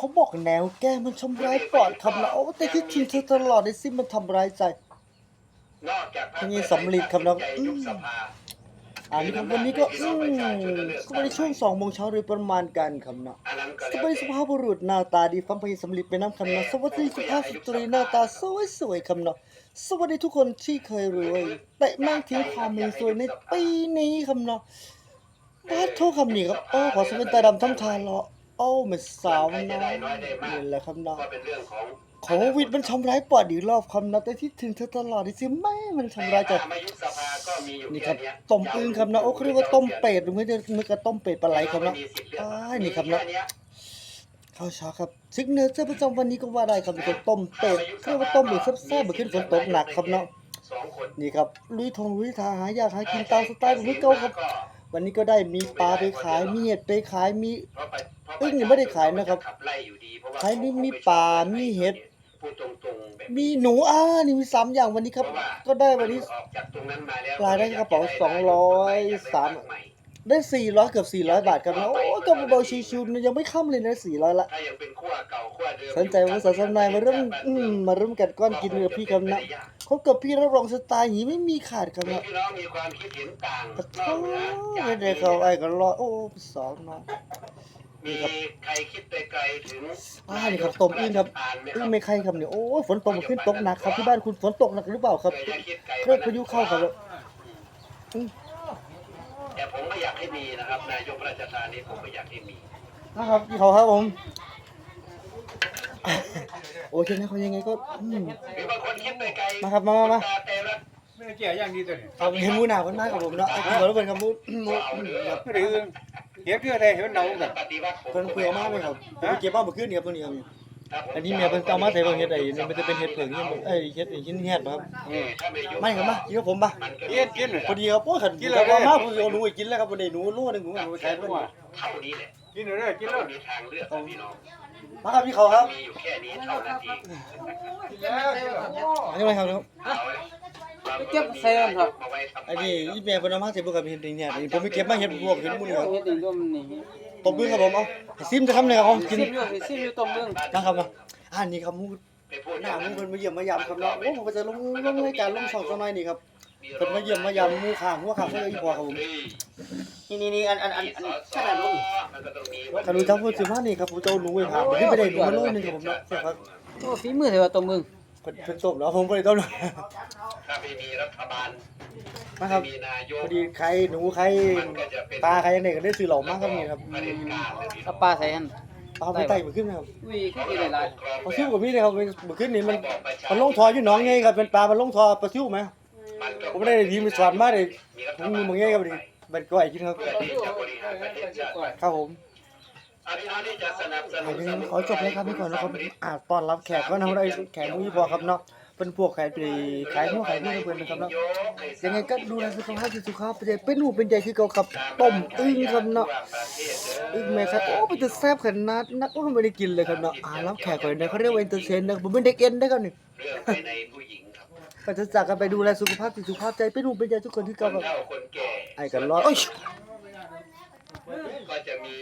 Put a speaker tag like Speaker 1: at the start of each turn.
Speaker 1: เขาบอกแนวแก้มันทำร้ายปอดครับนะโอ้แต่ที่ทิ้งเธอตลอดในสิมันทำร้ายใจ
Speaker 2: นอกจากพรรค
Speaker 1: ทีนี้สำลีครับน้อง
Speaker 2: ใหญ่ยุบสภา
Speaker 1: อ่านี่ครับวันนี้ก็อืมก็ในช่วงสองโมงเช้าโดยประมาณกันครับเนาะ
Speaker 2: อันนั้นก็
Speaker 1: ส
Speaker 2: แล้ว
Speaker 1: วัสดีสุภาพบุรุษหน้าตาดีฟังเพลงสำลีไปน้ำคำนะสวัสดีสุภาพสตรีหน้าตาสวยสวยๆคำนะสวัสดีทุกคนที่เคยรวยแต่แม่งทิ้งความมือสวยในปีนี้คำนะบ้าโทษคำนี้ครับโอ้ขอสเป็นตาดำทั้งทานเหรอ โอ้เหมือนสาวน้อยนี่แหละคำเนาะ
Speaker 2: ก็เป็นเรื่องของ
Speaker 1: โควิดมันทำร้ายปอดอีกรอบคำนะแต่ที่ถึงเธอตลอดที่สิแม่มันทำร้ายใจ
Speaker 2: ถ้ไม่ยุบสภาก็มีอยู่
Speaker 1: นี่ครับ
Speaker 2: แเย
Speaker 1: ต้มอึ่งครับนะโอ้เขาเรียกว่าต้มเป็ดหรือไม่ใช่ไม่กระต้มเป็ดปลาไหลครับนะอ้ายนี่ครับนะข้าวเช้าครับซิกเนเจอร์ประจำวันนี้ก็ว่าได้ครับเป็นต้มเป็ดเขาเรียกว่าต้มเป็ดแซ่บๆเหมือนขึ้นฝนตกหนักครับเนาะ
Speaker 2: สองคน
Speaker 1: นี่ครับลุยทงลุยทางหายากหากินตามสไตล์ของพี่เก่าครับ วันนี้ก็ได้มีปลาไปขายมีเห็ดไปขายมี
Speaker 2: เพราะไปเพราะ
Speaker 1: อึ้งนี่ไม่ได้ขายนะครับ
Speaker 2: ขัไล่อยู่ดีเพราะว่า
Speaker 1: ขายนี่มีปลามีเห็ด
Speaker 2: พูดตรงๆแบบ
Speaker 1: มีหนูอ่านี่มีสามอย่างวันนี้ครับ ก็ได้วันนี้
Speaker 2: ออกจากตรงนั้นมาแล้ว
Speaker 1: ปลาได้กระเป๋าสองร้อยสาม ได้สี่ร้อยเกือบสี่ร้อยบาทครับนะโอ้ยก็เบาๆชิวๆนะยังไม่ค่ำเลยนะสี่ร้อยละ
Speaker 2: ถ้ายังเป็นขั้วเก่าขั้วเดิม
Speaker 1: สนใจว่าสาวสนายมาเริ่มอืมมาเริ่มกัดก้อนกินกับพี่ครับนะคบกับพี่รับรองสไตล์อย่างนี้ไม่มีขาดครับ
Speaker 2: มี
Speaker 1: นะ
Speaker 2: พี่น้องมีความคิดเห็นต่าง
Speaker 1: ปะโถ่ไม่ได้เข้าไอ้ก็รอโอ้สองน้อง
Speaker 2: มีใครคิดไปไกลถึง
Speaker 1: อ่านี่ครับต้มอึ้งครับอึ้งไม่ใครครับเนี่ยโอ้ยฝนตกมาขึ้นตกหนักครับที่บ้านคุณฝนตกหนักหรือเปล่าครับ
Speaker 2: อย่าคิดไกล
Speaker 1: เครื่องพายุเข้าครับอืม
Speaker 2: แต่ผมไม่อยากให้มีนะครับ นายกราชการนี่ผมไม่อยากให้มี
Speaker 1: นะครับพี่เขาครับผมโอเคนะเขายังไงก็อืม
Speaker 2: หรือบางคนคิดไปไกล
Speaker 1: มาครับมามามา
Speaker 3: เกี่ยอย่างนี้ตัวนี้
Speaker 1: ครับเห็นมูหนาวคนมากกับผมเนาะไอ้ที่เขาเป็นคำมูมูครับ
Speaker 3: ไม่ได้อื่นเห็นคืออะไรเห็นเนากัน
Speaker 2: ปฏิวัติผม
Speaker 1: เพิ่นเผื่อมากเลยครับผมไปเก็บบ้าเมื่อคืนนี่ครับตัวนี้ครับ
Speaker 2: ครับผม
Speaker 1: อันนี้เมียเพิ่นเอามาใส่เบิ่งเฮ็ดไอ้นี่มันจะเป็นเฮ็ดเผิงนี่เอ้ยเฮ็ดไอ้ชิ้นเฮ็ดบ่ครับ
Speaker 2: เออถ้าไม่ยุบ
Speaker 1: ไม่ครับมากินกับผมป่ะ
Speaker 2: มันก็
Speaker 3: กินกิน
Speaker 1: พอดีครับโอ้ยขันกินแล้วมาผมเอาหนูไปกินแล้วครับบ่ได้หนูโลนึงผมเอาไปขายเพิ่น
Speaker 2: เท่านี้แหละ
Speaker 3: กินเลยกินเล
Speaker 2: เรา
Speaker 3: ย
Speaker 2: มีทางเลือกครับพี่น้อง
Speaker 1: มาครับพี่เขาครับ
Speaker 2: มีอยู่แค่นี้เท่านั้นเอง
Speaker 3: กินแล้วกินแล้ว
Speaker 1: อันนี้อะไรครับ
Speaker 2: เอาเก็บใส่กันครับมาไว้ทำไม
Speaker 1: อันนี้อีเมียเพิ่นเอามาใส่พวกกับเฮ็ดนี่เนี่ยผมไปเก็บมาเฮ็ดพวกเฮ็ดหมู่นี่ครับ
Speaker 4: เฮ็ดอีกก็มันนี่
Speaker 1: ตบมือครับผมเอาให้ซิมจะคำเลยครับเอากิน
Speaker 4: ซิมอยู่ซิมอยู่ต้มนึง
Speaker 1: นะครับมาอันนี้ครับหมู
Speaker 2: ไปพูด
Speaker 1: หน้าหมูเพิ่นมาเยี่ยมมายามครับเนาะโอ้ผมก็จะลงลงรายการลงช่องสักหน่อยนี่ครับเพิ่นมาเยี่ยมมายามหมู่ข้างหัวข้างเพิ่นอีพอครับผม
Speaker 4: นี่นี่นี่อันอันอันอันขนาดลง
Speaker 2: มันก็ต้องมี
Speaker 1: ถ้ารู้จักพูดสิมานี่ครับผมจะเอาหนูไปถามผมไม่ได้หนูมาโลนึงครับผมเนาะใช่ครับ
Speaker 4: โอ้ฝีมือเถอะว่าต้มมึง
Speaker 1: เพิ่นเพิ่นต้มแล้วผมบ่ได้ต้ม
Speaker 2: ถ้าไม่มีรัฐบาล
Speaker 1: มาครับ
Speaker 2: ไม่มีนายก
Speaker 1: พอดีใครหนูใคร
Speaker 2: มันก็จะเป็น
Speaker 1: ปลาใครยังไงก็ได้ซื้อเหล่ามากครับนี่ครับ
Speaker 2: ประเด็นการเลยพี่น้
Speaker 4: เอา
Speaker 2: อง
Speaker 4: ปลาใส่หั่น
Speaker 1: ปลาไปไต่มาขึ้นนะครับ
Speaker 4: อุ้ยคือสิหลาย
Speaker 1: ปลาซิวกับพี่เลยครับมาขึ้นนี่มันมันลงทออยู่หน้องไงครับเป็นปลามันลงทอปลาซิวไหม
Speaker 2: มันก็
Speaker 1: ผมไม่ได้ทีมไปสอนมาเลย
Speaker 2: มีรัฐ
Speaker 1: ผม
Speaker 2: บาล
Speaker 1: มีมึงไงครับดิเป็นก้อยกินครับ
Speaker 2: เพื่อที่จะบริหารประเทศชาติ
Speaker 1: ครับผม
Speaker 2: อันนี้
Speaker 1: ขอจบเลยครับพี่ก่อนนะครับอาจต้อนรับแขกก็นำได้แขกมุ้ยพอครับเนาะเป็นพวกแขกไปขายหัวขายนี่เพื่อนนะครับเนาะยังไงก็ดูแลสุขภาพสุขภาพไปเลยเป็นหูเป็นใหญ่คือเก่าครับต้มอึ้งครับเนาะอึ้งแม่ครับโอ้มันจะแซ่บขนาดนักก็ไม่ได้กินเลยครับเนาะอ่ารับแขกก่อนนะเขาเรียกว่าเอนเตอร์เทนนะผมเป็นเด็กเอ็นได้ครับนี่ก็จะจากกันไปดูแลสุขภาพสุขภาพใจเป็นหูเป็นใหญ่ทุกคนที่เก่าครับไอ้กันรอดโอ้ย
Speaker 2: ก็จะมี